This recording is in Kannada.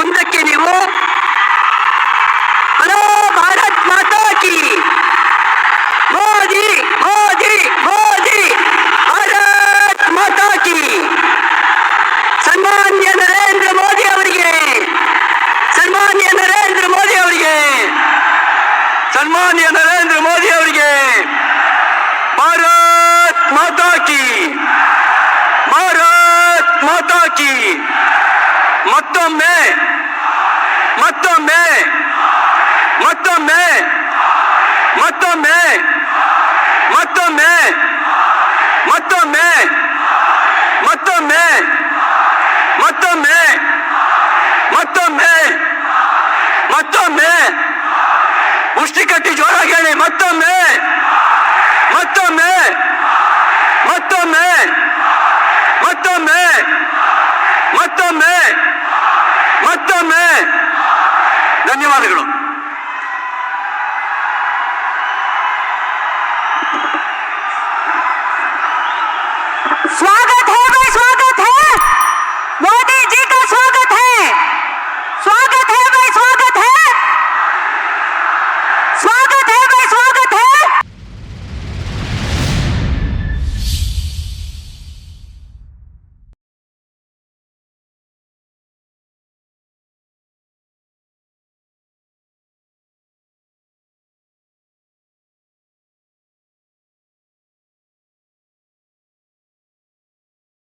ಮುಂದಕ್ಕೆ ನೀವು. ಹಲೋ, ಭಾರತ್ ಮಾತಾ ಕಿ. ಮೋದಿ ಮೋದಿ ಮೋದಿ. ಭಾರತ್ ಮಾತಾ ಕಿ. ಸನ್ಮಾನ್ಯ ನರೇಂದ್ರ ಮೋದಿ ಅವರಿಗೆ. ಸನ್ಮಾನ್ಯ ನರೇಂದ್ರ ಮೋದಿ ಅವರಿಗೆ. ಸನ್ಮಾನ್ಯ ನರೇಂದ್ರ ಮೋದಿ ಅವರಿಗೆ. ಭಾರತ್ ಮಾತಾ ಕಿ. ಭಾರತ್ ಮಾತಾ ಕಿ. ಮತ್ತೊಮ್ಮೆ ಮತ್ತೊಮ್ಮೆ ಮತ್ತೊಮ್ಮೆ ಮತ್ತೊಮ್ಮೆ ಮತ್ತೊಮ್ಮೆ ಮತ್ತೊಮ್ಮೆ ಮತ್ತೊಮ್ಮೆ ಮತ್ತೊಮ್ಮೆ ಮತ್ತೊಮ್ಮೆ ಮತ್ತೊಮ್ಮೆ. ಮುಷ್ಟಿ ಕಟ್ಟಿ ಜೋರಾಗಿ ಹೇಳಿ ಮತ್ತೊಮ್ಮೆ ಮತ್ತೊಮ್ಮೆ ಮತ್ತೊಮ್ಮೆ ಮತ್ತೊಮ್ಮೆ ಮತ್ತೊಮ್ಮೆ ಮತ್ತೊಮ್ಮೆ ಧನ್ಯವಾದಗಳು. ಸ್ವಾಗತ.